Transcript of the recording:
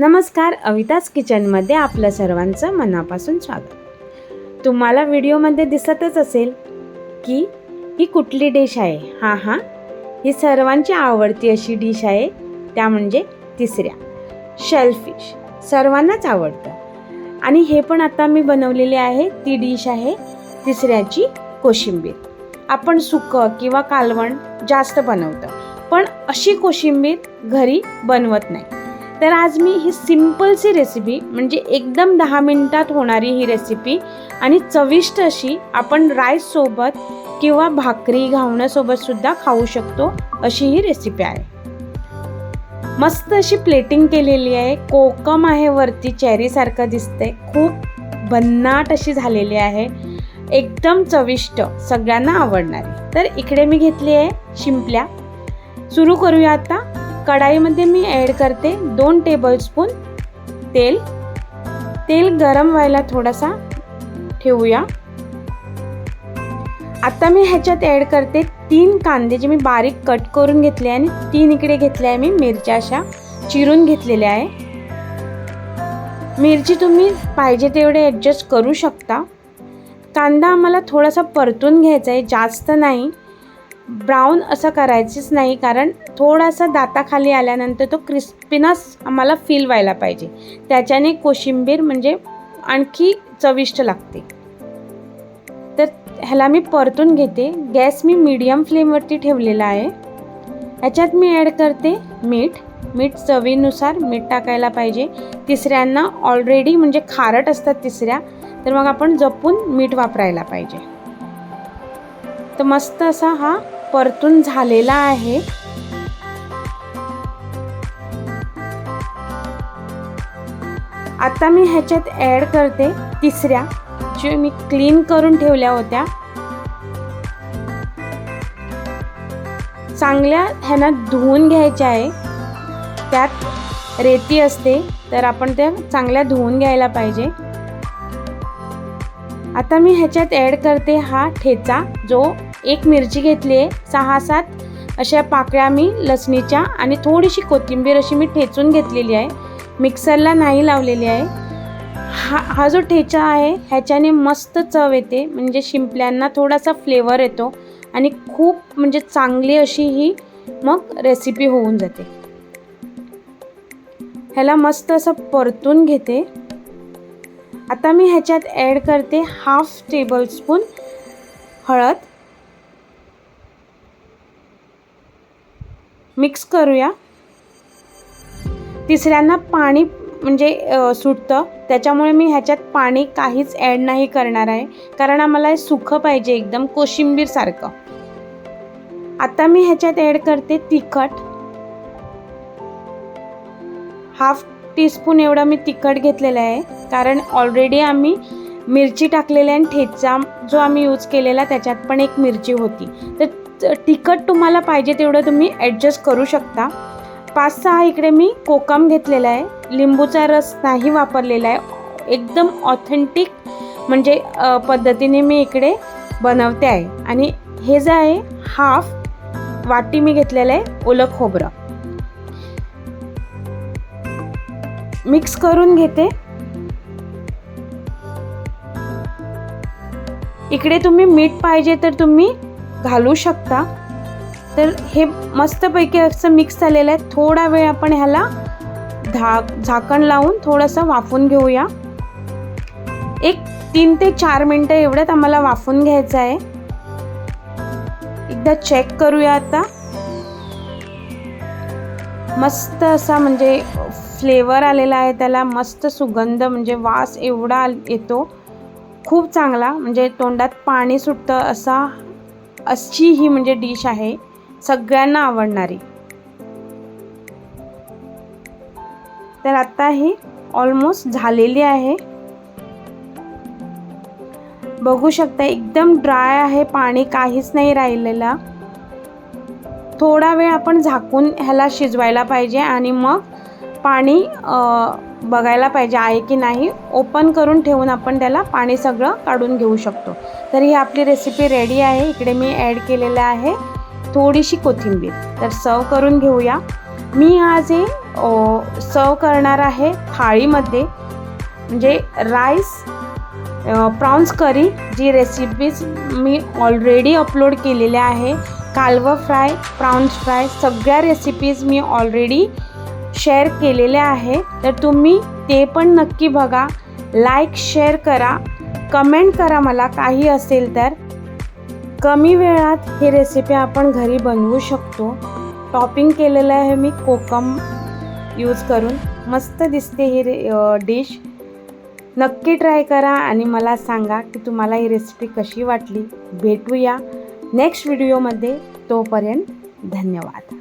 नमस्कार अविताज किचनमध्ये आपलं सर्वांचं मनापासून स्वागत. तुम्हाला व्हिडिओमध्ये दिसतच असेल की ही कुठली डिश आहे? हां हां. ही सर्वांची आवडती अशी डिश आहे त्या म्हणजे तिसऱ्या. शेलफिश. सर्वांनाच आवडतं. आणि हे पण आता मी बनवलेली आहे ती डिश आहे तिसऱ्याची कोशिंबीर. आपण सुकं किंवा कालवण जास्त बनवतं पण अशी कोशिंबीर घरी बनवत नाही. तर आज मी ही सिम्पलची रेसिपी म्हणजे एकदम दहा मिनटात होणारी ही रेसिपी आणि चविष्ट अशी आपण राईससोबत किंवा भाकरी घावण्यासोबतसुद्धा खाऊ शकतो अशी ही रेसिपी आहे. मस्त अशी प्लेटिंग केलेली आहे. कोकम आहे वरती चेरीसारखं दिसतंय. खूप भन्नाट अशी झालेली आहे. एकदम चविष्ट सगळ्यांना आवडणारी. तर इकडे मी घेतली आहे शिंपल्या. सुरू करूया आता. कढाईमध्ये मी ॲड करते दोन टेबलस्पून तेल. तेल गरम व्हायला थोडासा ठेवूया. आता मी ह्याच्यात ॲड करते तीन कांदे जे मी बारीक कट करून घेतले आणि तीन इकडे घेतल्या आहे मी मिरच्या अशा चिरून घेतलेल्या आहे. मिरची तुम्ही पाहिजे तेवढे ॲडजस्ट करू शकता. कांदा आम्हाला थोडासा परतून घ्यायचा आहे जास्त नाही. ब्राऊन असं करायचीच नाही कारण थोडासा दाताखाली आल्यानंतर तो क्रिस्पीनस आम्हाला फील व्हायला पाहिजे. त्याच्याने कोशिंबीर म्हणजे आणखी चविष्ट लागते. तर ह्याला मी परतून घेते. गॅस मी मीडियम फ्लेमवरती ठेवलेला आहे. ह्याच्यात मी ॲड करते मीठ. मीठ चवीनुसार मीठ टाकायला पाहिजे. तिसऱ्यांना ऑलरेडी म्हणजे खारट असतात तिसऱ्या तर मग आपण जपून मीठ वापरायला पाहिजे. तर मस्त असा हा परतून झालेला आहे. आता मी ह्याच्यात ॲड करते तिसऱ्या जे मी क्लीन करून ठेवल्या होत्या. चांगल्या ह्यांना धुवून घ्यायच्या आहे. त्यात रेती असते तर आपण त्या चांगल्या धुवून घ्यायला पाहिजे. आता मी ह्याच्यात ॲड करते हा ठेचा जो एक मिरची घेतली आहे सहा सात. अशा पाकळ्या मी लसणीच्या आणि थोडीशी कोथिंबीर अशी मी ठेचून घेतलेली आहे. मिक्सरला नाही लावलेली आहे. हा हा जो ठेचा आहे ह्याच्याने मस्त चव येते. म्हणजे शिंपल्यांना थोडासा फ्लेवर येतो आणि खूप म्हणजे चांगली अशी ही मग रेसिपी होऊन जाते. ह्याला मस्त असं परतून घेते. आता मी ह्याच्यात ॲड करते हाफ टेबलस्पून हळद. मिक्स करूया. तिसऱ्यांना पाणी म्हणजे सुटतं. त्याच्यामुळे मी ह्याच्यात पाणी काहीच ॲड नाही करणार आहे. कारण आम्हाला हे सुखं पाहिजे एकदम कोशिंबीरसारखं आता मी ह्याच्यात ॲड करते तिखट. हाफ टीस्पून एवढा मी तिखट घेतलेला आहे. कारण ऑलरेडी आम्ही मिरची टाकलेली आहे आणि ठेचा जो आम्ही यूज केलेला त्याच्यात पण एक मिरची होती. तर तिखट तुम्हाला पाहिजे तेवढं तुम्ही ॲडजस्ट करू शकता. पाच सहा इकडे मी कोकम घेतलेला आहे. लिंबूचा रस नाही वापरलेला आहे. एकदम ऑथेंटिक म्हणजे पद्धतीने मी इकडे बनवते आहे. आणि हे जे आहे हाफ वाटी मी घेतलेलं आहे ओलं खोबरं. मिक्स करून घेते. इकडे तुम्ही मीठ पाहिजे तर तुम्ही घालू शकता. तर हे मस्तपैकी असं मिक्स झालेलं आहे. थोडा वेळ आपण ह्याला झाक झाकण लावून थोडंसं वाफून घेऊया. एक तीन ते चार मिनटं एवढ्यात आम्हाला वाफून घ्यायचं आहे. एकदा चेक करूया आता. मस्त असा म्हणजे फ्लेवर आलेला आहे त्याला. मस्त सुगंध म्हणजे वास एवढा येतो. खूप चांगला. म्हणजे तोंडात पाणी सुटतं असा अशी ही म्हणजे डिश आहे सगळ्यांना आवडणारी. तर आता ही ऑलमोस्ट झालेली आहे. बघू शकता एकदम ड्राय आहे पाणी काहीच नाही राहिलेलं. थोडा वेळ आपण झाकून ह्याला शिजवायला पाहिजे आणि मग पाणी बघायला पाहिजे आहे की नाही ओपन करून ठेवून आपण त्याला पाणी सगळं काढून घेऊ शकतो. तर ही आपली रेसिपी रेडी आहे. इकडे मी ॲड केलेलं आहे थोडीशी कोथिंबीर. तर सर्व करून घेऊया. मी आज हे सर्व करणार आहे थाळीमध्ये. म्हणजे राईस प्रॉन्स करी जी रेसिपीज मी ऑलरेडी अपलोड केलेल्या आहे. कालवं फ्राय प्रॉन्स फ्राय सगळ्या रेसिपीज मी ऑलरेडी शेअर केलेले आहे तर तुम्ही ते पण नक्की बघा. लाईक शेअर करा. कमेंट करा मला काही असेल तर. कमी वेळात ही रेसिपी आपण घरी बनवू शकतो. टॉपिंग केलेलं आहे मी कोकम यूज करून. मस्त दिसते ही रे डिश नक्की ट्राय करा आणि मला सांगा की तुम्हाला ही रेसिपी कशी वाटली. भेटूया नेक्स्ट व्हिडिओमध्ये तोपर्यंत धन्यवाद.